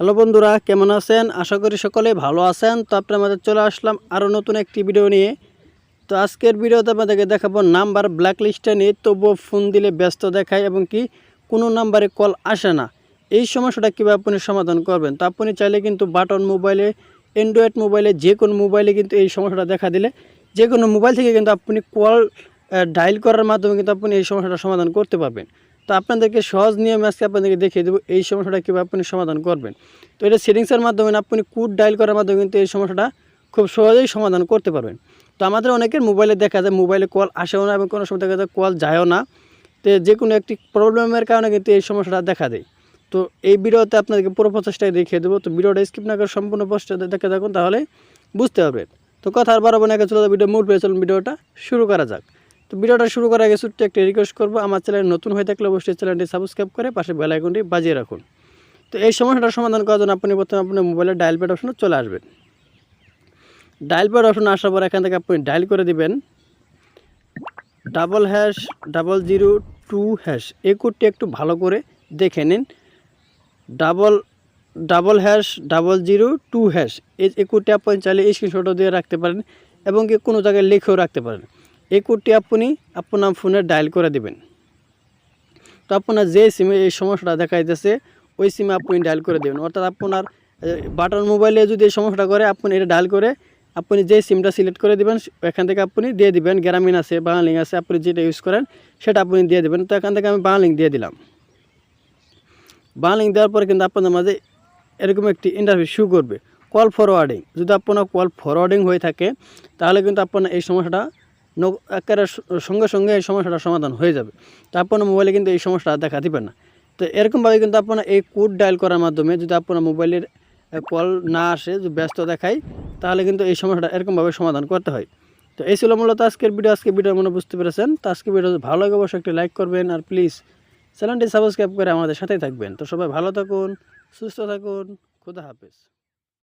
Hello বন্ধুরা, কেমন আছেন? আশা করি সকলে ভালো আছেন। তো আপনার আমাদের চলে আসলাম আরও নতুন একটি ভিডিও নিয়ে। তো আজকের ভিডিওতে আপনাদেরকে দেখাবো নাম্বার ব্ল্যাক লিস্টে নিয়ে, তবুও ফোন দিলে ব্যস্ত দেখায় এবং কি কোনো নাম্বারে কল আসে না। এই সমস্যাটা কীভাবে আপনি সমাধান করবেন? তো আপনি চাইলে কিন্তু বাটন মোবাইলে অ্যান্ড্রয়েড মোবাইলে যে কোনো মোবাইলে কিন্তু এই সমস্যাটা দেখা দিলে, যে কোনো মোবাইল থেকে কিন্তু আপনি কল ডায়াল করার মাধ্যমে কিন্তু আপনি এই সমস্যাটা সমাধান করতে পারবেন। তো আপনাদেরকে সহজ নিয়মে আজকে আপনাদেরকে দেখিয়ে দেবো, এই সমস্যাটা কীভাবে আপনি সমাধান করবেন। তো এটা সেটিংসের মাধ্যমে আপনি কোড ডায়াল করার মাধ্যমে কিন্তু এই সমস্যাটা খুব সহজেই সমাধান করতে পারবেন। তো আমাদের অনেকের মোবাইলে দেখা যায় মোবাইলে কল আসেও না এবং কোনো সময় দেখা যায় কল যায়ও না। তো যে কোনো একটি প্রবলেমের কারণে কিন্তু এই সমস্যাটা দেখা দেয়। তো এই ভিডিওতে আপনাদেরকে পুরো প্রচেষ্টায় দেখিয়ে দেবো। তো ভিডিওটা স্কিপ না করে সম্পূর্ণ প্রচেষ্টা দেখে থাকুন, তাহলে বুঝতে পারবেন। তো কথা আর বারো চলে ভিডিও মুড পেয়ে চলুন ভিডিওটা শুরু করা যাক। তো ভিডিওটা শুরু করার আগে ছোট্ট একটা রিকোয়েস্ট করব। আমার চ্যানেল নতুন হয়ে থাকলে অবশ্যই চ্যানেলটি সাবস্ক্রাইব করে পাশে আইকনটি বাজিয়ে রাখুন। তো এই সমস্যাটার সমাধান করার জন্য আপনি প্রথমে আপনার মোবাইলের ডায়াল প্যাড অপশনে চলে আসবেন। ডায়াল প্যাড অপশন আসার পর এখান থেকে আপনি ডায়াল করে দিবেন। Double hash double zero two hash এই কোডটি একটু ভালো করে দেখে নিন। Double double hash double zero two hash এই কোডটি আপনি চাইলে স্ক্রিনশটও দিয়ে রাখতে পারেন এবং কি কোনো জায়গায় লিখেও রাখতে পারেন। এই কোডটি আপনি আপনার ফোনে ডায়াল করে দিবেন। তো আপনার যে সিমে এই সমস্যাটা দেখা যাচ্ছে ওই সিমে আপনি ডায়াল করে দেবেন। অর্থাৎ আপনার বাটন মোবাইলে যদি এই সমস্যাটা করে, আপনি এটা ডায়াল করে, আপনি যে সিমটা সিলেক্ট করে দেবেন, এখান থেকে আপনি দিয়ে দিবেন, গ্রামীণ আছে, বাংলিং আছে, আপনি যেটা ইউজ করেন, সেটা আপনি দিয়ে দেবেন। তো এখান থেকে আমি বাংলিং দিয়ে দিলাম। বাংলিং দেওয়ার পরে কিন্তু আপনাদের মাঝে এরকম একটি ইন্টারভিউ শু করবে। কল ফরওয়ার্ডিং যদি আপনার কল ফরওয়ার্ডিং হয়ে থাকে, তাহলে কিন্তু আপনার এই সমস্যাটা একেবারে সঙ্গে সঙ্গে এই সমস্যাটা সমাধান হয়ে যাবে। তো আপনার মোবাইলে কিন্তু এই সমস্যাটা দেখা দিবে না। তো এরকমভাবে কিন্তু আপনার এই কোড ডায়াল করার মাধ্যমে যদি আপনার মোবাইলের কল না আসে, যদি ব্যস্ত দেখায়, তাহলে কিন্তু এই সমস্যাটা এরকমভাবে সমাধান করতে হয়। তো এই ছিল মূলত আজকের ভিডিও আজকে ভিডিও মনে বুঝতে পেরেছেন। তো আজকে ভিডিও ভালো লাগে, অবশ্যই একটি লাইক করবেন। আর প্লিজ চ্যানেলটি সাবস্ক্রাইব করে আমাদের সাথেই থাকবেন। তো সবাই ভালো থাকুন, সুস্থ থাকুন, খুদা হাফেজ।